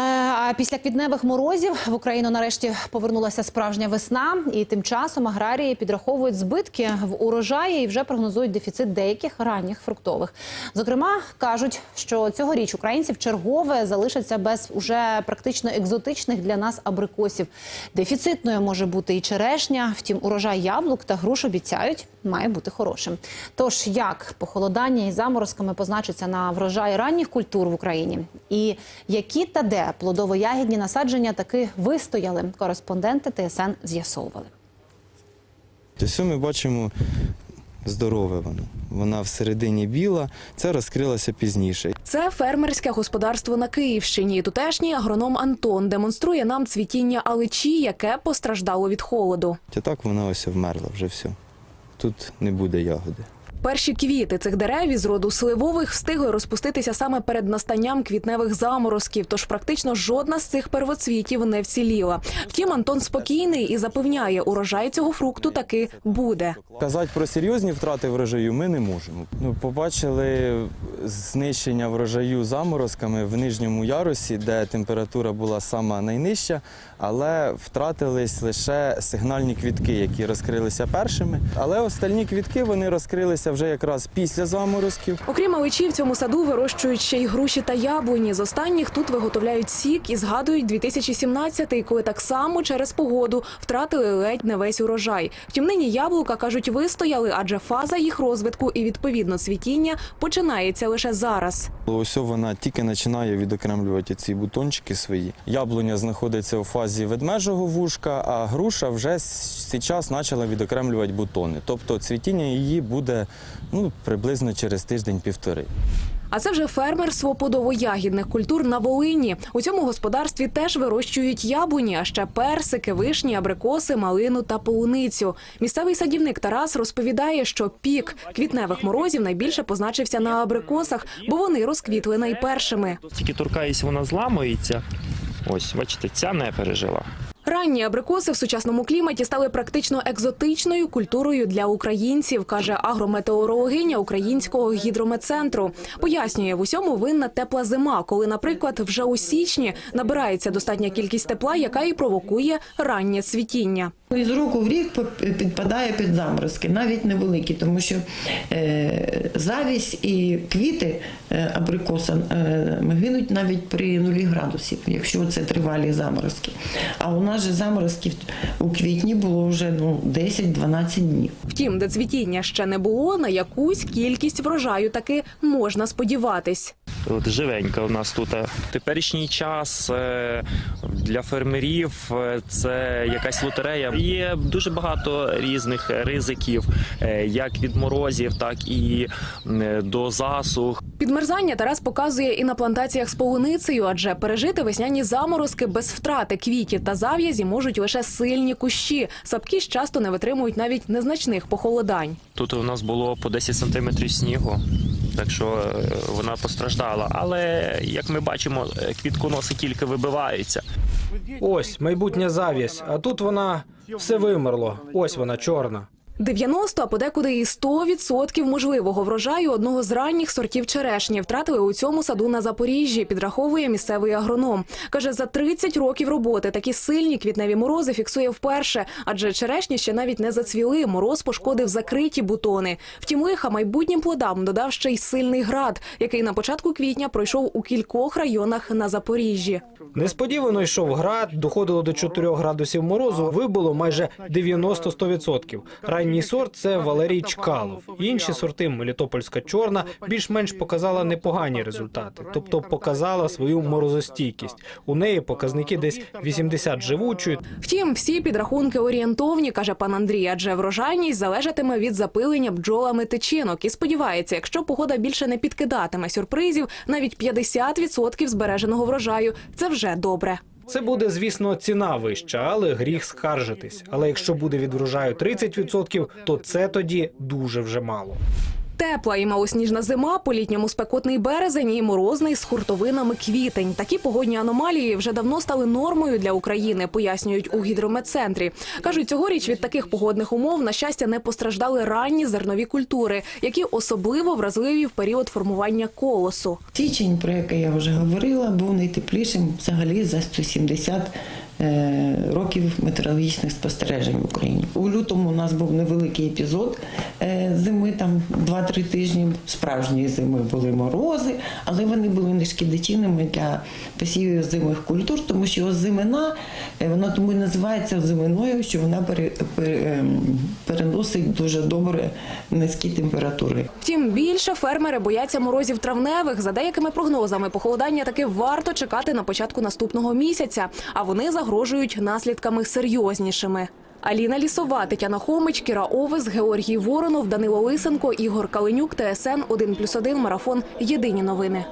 А після квітневих морозів в Україну нарешті повернулася справжня весна, і тим часом аграрії підраховують збитки в урожаї і вже прогнозують дефіцит деяких ранніх фруктових. Зокрема, кажуть, що цьогоріч українці в чергове залишаться без уже практично екзотичних для нас абрикосів. Дефіцитною може бути і черешня. Втім, урожай яблук та груш обіцяють має бути хорошим. Тож як похолодання і заморозками позначиться на врожаї ранніх культур в Україні, і які та де плодово-ягідні насадження таки вистояли, кореспонденти ТСН з'ясовували. Ось ми бачимо здорове воно. Вона всередині біла, це розкрилося пізніше. Це фермерське господарство на Київщині. Тутешній агроном Антон демонструє нам цвітіння аличі, яке постраждало від холоду. А так вона ось вмерла вже все. Тут не буде ягоди. Перші квіти цих дерев із роду сливових встигли розпуститися саме перед настанням квітневих заморозків, тож практично жодна з цих первоцвітів не вціліла. Втім, Антон спокійний і запевняє, урожай цього фрукту таки буде. Казати про серйозні втрати врожаю ми не можемо. Ну, побачили знищення врожаю заморозками в нижньому ярусі, де температура була сама найнижча, але втратились лише сигнальні квітки, які розкрилися першими. Але остальні квітки вони розкрилися вже якраз після заморозків. Окрім овочів, в цьому саду вирощують ще й груші та яблуні. З останніх тут виготовляють сік і згадують 2017-й, коли так само через погоду втратили ледь не весь урожай. Втім, нині яблука кажуть, вистояли, адже фаза їх розвитку і відповідно цвітіння починається лише зараз. Ось вона тільки починає відокремлювати ці бутончики свої. Яблуня знаходиться у фазі ведмежого вушка, а груша вже зараз почала відокремлювати бутони. Тобто цвітіння її буде ну, приблизно через тиждень-півтори. А це вже фермерство подово-ягідних культур на Волині. У цьому господарстві теж вирощують яблуні, а ще персики, вишні, абрикоси, малину та полуницю. Місцевий садівник Тарас розповідає, що пік квітневих морозів найбільше позначився на абрикосах, бо вони розквітли найпершими. Тільки торкаєсь, вона зламується. Ось, бачите, ця не пережила. Ранні абрикоси в сучасному кліматі стали практично екзотичною культурою для українців, каже агрометеорологиня українського гідрометцентру. Пояснює, в усьому винна тепла зима, коли, наприклад, вже у січні набирається достатня кількість тепла, яка і провокує раннє цвітіння. Із року в рік підпадає під заморозки, навіть невеликі, тому що е, завість і квіти е, абрикоса е, гинуть навіть при нулі градусів, якщо це тривалі заморозки. А у нас же заморозків у квітні було вже ну, 10-12 днів. Втім, де цвітіння ще не було, на якусь кількість врожаю таки можна сподіватись. От живенька у нас тут. В теперішній час е, для фермерів е, це якась лотерея. Є дуже багато різних ризиків, е, як від морозів, так і е, до засух. Підмерзання Тарас показує і на плантаціях з полуницею, адже пережити весняні заморозки без втрати квітів та зав'язі можуть лише сильні кущі. Сапки ж часто не витримують навіть незначних похолодань. Тут у нас було по 10 сантиметрів снігу, так що е, вона постраждала. Але як ми бачимо, е, квітконоси тільки вибиваються. Ось майбутня завість, а тут вона все вимерло. Ось вона чорна. 90, а подекуди і 100% можливого врожаю одного з ранніх сортів черешні втратили у цьому саду на Запоріжжі, підраховує місцевий агроном. Каже, за 30 років роботи такі сильні квітневі морози фіксує вперше, адже черешні ще навіть не зацвіли. Мороз пошкодив закриті бутони. Втім, лиха майбутнім плодам додав ще й сильний град, який на початку квітня пройшов у кількох районах на Запоріжжі. Несподівано йшов град, доходило до 4 градусів морозу, вибуло майже 90-100%. Ранній сорт це Валерій Чкалов. Інші сорти Мелітопольська чорна більш-менш показала непогані результати, тобто показала свою морозостійкість. У неї показники десь 80 живучої, Втім, всі підрахунки орієнтовні, каже пан Андрій, адже врожайність залежатиме від запилення бджолами тичинок. І сподівається, якщо погода більше не підкидатиме сюрпризів, навіть 50% збереженого врожаю це вже добре. Це буде, звісно, ціна вища, але гріх скаржитись. Але якщо буде від врожаю 30%, то це тоді дуже вже мало. Тепла і малосніжна зима, по-літньому спекотний березень і морозний з хуртовинами квітень. Такі погодні аномалії вже давно стали нормою для України, пояснюють у гідрометцентрі. Кажуть, цьогоріч від таких погодних умов на щастя не постраждали ранні зернові культури, які особливо вразливі в період формування колосу. Січень, про який я вже говорила, був найтеплішим взагалі за 170 е, років метеорологічних спостережень в Україні. У лютому у нас був невеликий епізод е, зими, там 2-3 тижні справжньої зими були морози, але вони були не шкідливими для посівів зимих культур, тому що озимина, е, вона тому і називається озиминою, що вона ем, переносить дуже добре низькі температури. Втім, більше фермери бояться морозів травневих. За деякими прогнозами, похолодання таки варто чекати на початку наступного місяця, а вони загрожують наслідками серйознішими. Аліна Лісова, Тетяна Хомич, Кіра Овес, Георгій Воронов, Данило Лисенко, Ігор Калинюк, ТСН 1+,1, Марафон. Єдині новини.